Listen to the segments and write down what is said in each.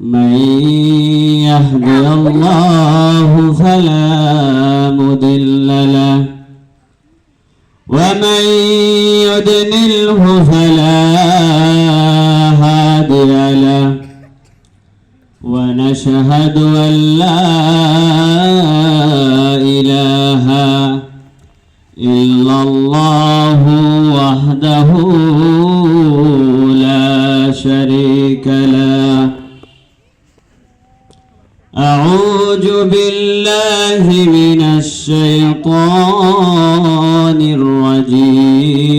من يهدي الله فلا مضل له ومن يضلله فلا هادي له. ونشهد أن لا إله إلا الله وحده لا شريك له. أعوذ بالله من الشيطان الرجيم.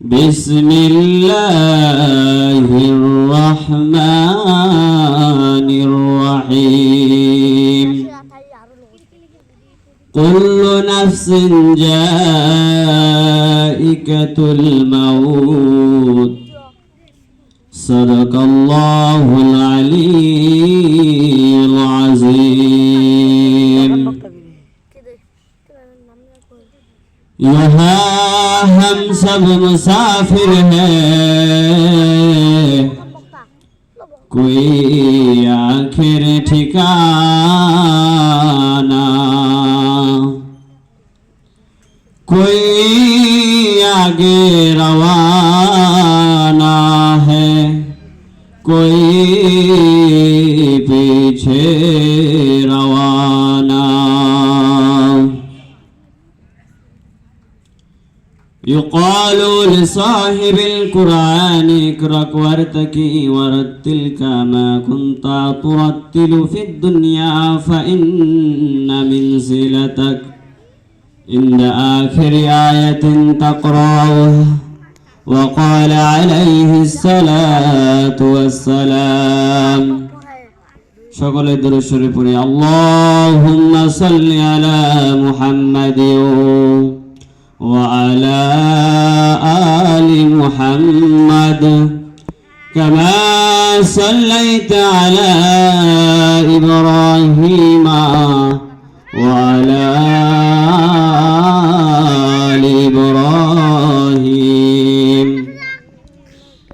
بسم الله الرحمن الرحيم. كل نفس جائكة الموت. صدق الله العلي العظيم यहाँ हम सब मुसाफिर हैं कोई आखिर ठिकाना कोई आगे કોઈ પીછે રવાના يقال لصاحب القرآن اقرأ وارتكي ورتل كما كنت ترتل في الدنيا فإن منزلتك عند آخر آية تقرأه وقال عليه الصلاة والسلام সকলে দরুশ্বরে পড়ি আল্লাহুম্মা সাল্লি আলা মুহাম্মাদিন وعلى آل محمد كما صليت على إبراهيم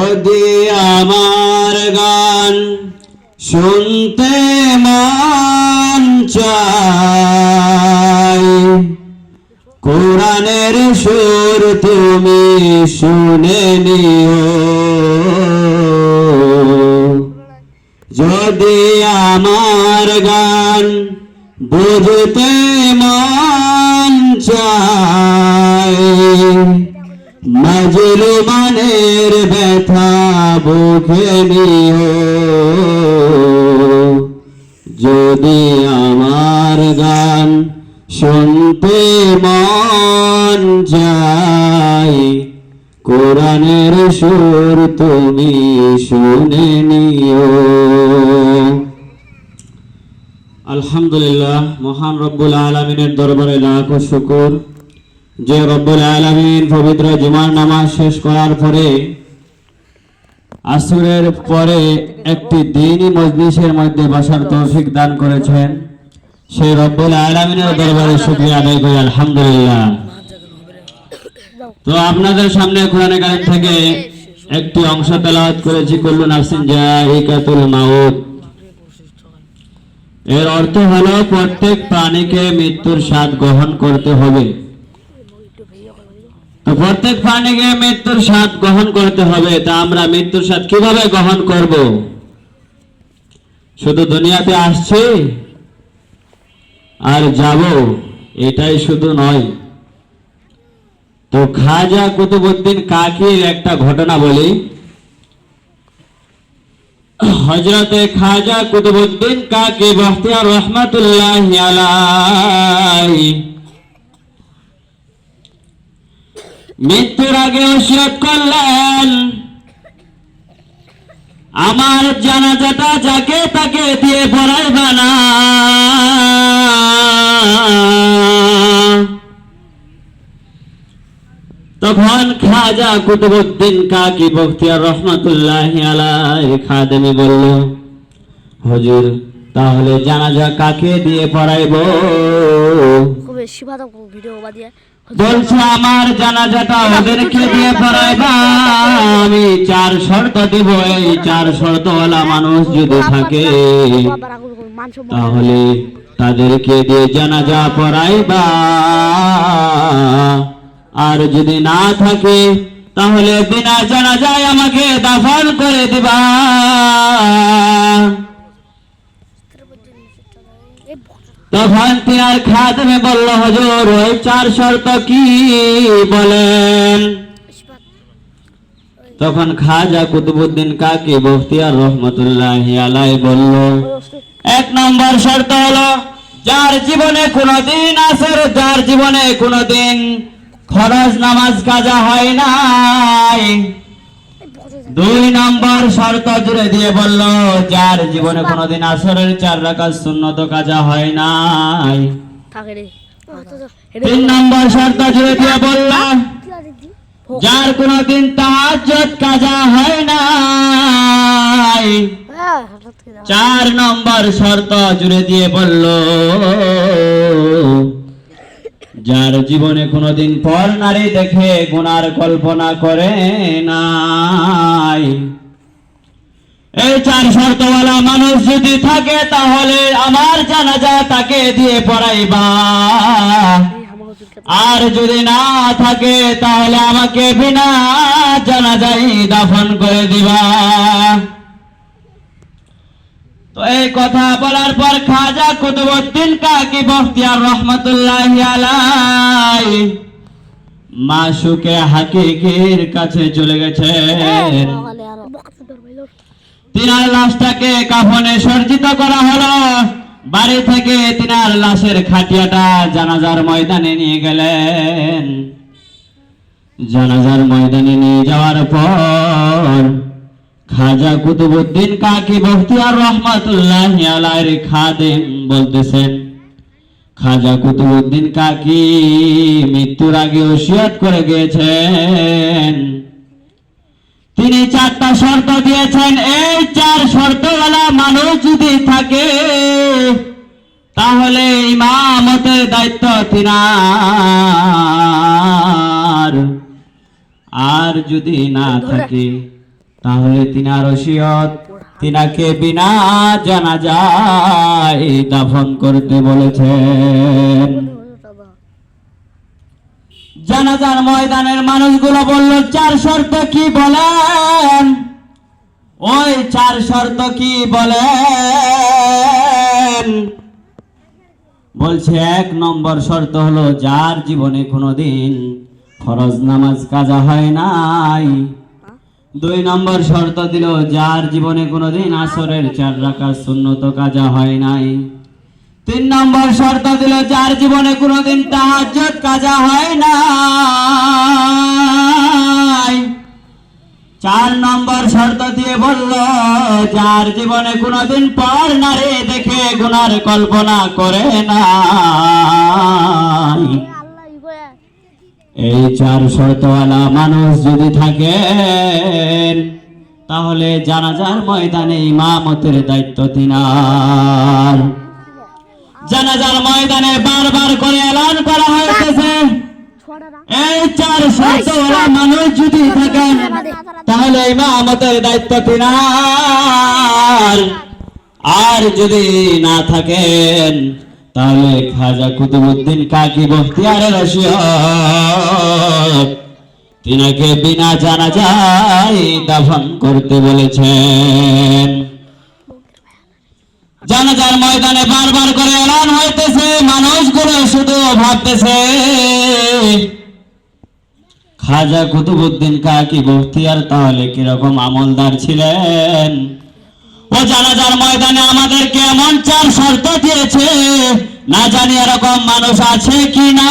যদি আমার গান শুনতে মন চাই কোরআনের সুর তুমি শুনে নিও। যদি আমার গান বুঝতে মন চাই মাজলুমানের ব্যথা বুকে নিও যদি আমার গান শুনতে মন যায়, কোরআনের সুর তুমি শুনে নিও। আলহামদুলিল্লাহ, মহান রব্বুল আলমিনের দরবারে লাখো শুকুর। যে রব্বুল আলমিন পবিত্র জুমার নামাজ শেষ করার পরে আসরের পরে একটি দিনই মজলিসের মধ্যে বসার তৌফিক দান করেছেন। সেই রব্বুল আলমিনের দরবারে শুক্রিয়া আদায় করি, আলহামদুলিল্লাহ। তো আপনাদের সামনে কোরআনে কারিম থেকে একটি অংশ তেলাওয়াত করেছি, কুল্লু নাফসিন জাইকাতুল মাউত। এর অর্থ হলো, প্রত্যেক প্রাণীকে মৃত্যুর স্বাদ গ্রহণ করতে হবে। তো প্রত্যেক প্রাণীকে মৃত্যুর স্বাদ গ্রহণ করতে হবে, তা আমরা মৃত্যুর স্বাদ কীভাবে গ্রহণ করব? শুধু দুনিয়াতে আসছি আর যাব, এটাই শুধু নয়। তো খাজা কুতুবুদ্দিন কাকির একটা ঘটনা বলি। হজরতে খাজা কুতুবুদ্দিন কাকি বখতিয়ার রহমাতুল্লাহ মৃত্যুর আগে ওসিয়ত করলেন। আমার জানাজাটা যাকে তাকে দিয়ে পড়াইবা না তখন খাজা কুতুবুদ্দিন কাকি বখতিয়ার রহমতুল্লাহ আলাই খাদেমি বলল, হুজুর, তাহলে জানাজা কাকে দিয়ে পড়াইবো? কবে শিবাদা ভিডিও বাদিয়ে বলছে আমার জানাজাটা ওদেরকে দিয়ে পড়াইবা? আমি চার শর্ত দিব, এই চার শর্তওয়ালা মানুষ যদি থাকে, তাহলে তাদেরকে দিয়ে জানাজা পড়াইবা। আর যদি না থাকে, তাহলে বিনা জানাজায় আমাকে দাফন করে দিবা। তখন তিনার খাদমে বলল, হজুর, ওই চার শর্ত কি বলেন? তখন খাজা কুতুবুদ্দিন কাকি বখতিয়ার রহমতুল্লাহ আলাই বলল, এক নম্বর শর্ত হলো, যার জীবনে কোনোদিন আসর, যার জীবনে কোনোদিন খরচ, নামাজ, কাজা হয় নাই। দুই নম্বর শর্ত জুড়ে দিয়ে বলল যার জীবনে কোনোদিন আসরের চার রাকাত সুন্নত কাজা হয় নাই। তিন নম্বর শর্ত জুড়ে দিয়ে বলল যার কোনোদিন তাহাজ্জুদ কাজা হয় নাই। চার নম্বর শর্ত জুড়ে দিয়ে বলল যার জীবনে কোনোদিন পর নারী দেখে গুনার কল্পনা করে নাই। এই চার শর্তওয়ালা মানুষ যদি থাকে, তাহলে আমার জানাজা তাকে দিয়ে পড়াইবা। আর যদি না থাকে, তাহলে আমাকে বিনা জানাজাই দাফন করে দিবা তো এই কথা বলার পর খাজা কুতুবুদ্দিন কাকি বখতিয়ার রহমতুল্লাহ আলাই মাসুকে হাকিকির কাছে চলে গেছেন। তিনার লাশটাকে কাফনে সজ্জিত করা হলো। বাড়ি থেকে তিনার লাশের খাটিয়াটা জানাজার ময়দানে নিয়ে গেলেন। জানাজার ময়দানে নিয়ে যাওয়ার পর খাজা কুতুবুদ্দিন কাকি বখতিয়ার রহমাতুল্লাহ আলাইর খাদেম বলতেছেন খাজা কুতুবুদ্দিন কাকি মৃত্যুর আগে ওসিয়ত করে গিয়েছেন। তিনি চারটা শর্ত দিয়েছেন এই চার শর্তওয়ালা মানুষ যদি থাকে তাহলে ইমামতের দায়িত্ব তিনার। আর যদি না থাকে তাহলে তিনার ওসিয়ত তিনাকে বিনা জানা যায় দাফন করতে বলেছেন। জানাজার ময়দানের মানুষগুলো বলল, চার শর্ত কি বলেন? ওই চার শর্ত কি বলেন? বলছে, এক নম্বর শর্ত হলো, যার জীবনে কোনোদিন ফরজ নামাজ কাজা হয় নাই। দুই নম্বর শর্ত দিল, যার জীবনে কোনোদিন আসরের চার রাখা শূন্যত কাজা হয় নাই। তিন নম্বর শর্ত দিল, যার জীবনে কোনোদিন তাহাজ্জুদ কাজা হয় না চার নম্বর শর্ত দিয়ে বলল, যার জীবনে কোনোদিন পর নারী দেখে গুনার কল্পনা করে না এই চার শর্তওয়ালা মানুষ যদি থাকেন, তাহলে জানাজার ময়দানে ইমামতের দায়িত্ব তিনার। জানাজার ময়দানে বারবার করে এলান করা হয়েছে এই চার শর্তওয়ালা মানুষ যদি থাকেন, তাহলে ইমামতের দায়িত্ব তিনার। আর যদি না থাকেন তাহলে খাজা কুতুবুদ্দিন কাকি বখতিয়ারের রশিয়ত তিনাকে বিনা জানা যায় দাফন করতে বলেছেন। জানাজার ময়দানে বারবার করে এলান হইতেছে মানুষগুলো শুধু ভাবতেছে, খাজা কুতুবুদ্দিন কাকি বখতিয়ার তাহলে কীরকম আমলদার ছিলেন? ও জানাজার ময়দানে আমাদেরকে এমন চার শর্ত দিয়েছে, না জানি এরকম মানুষ আছে কি না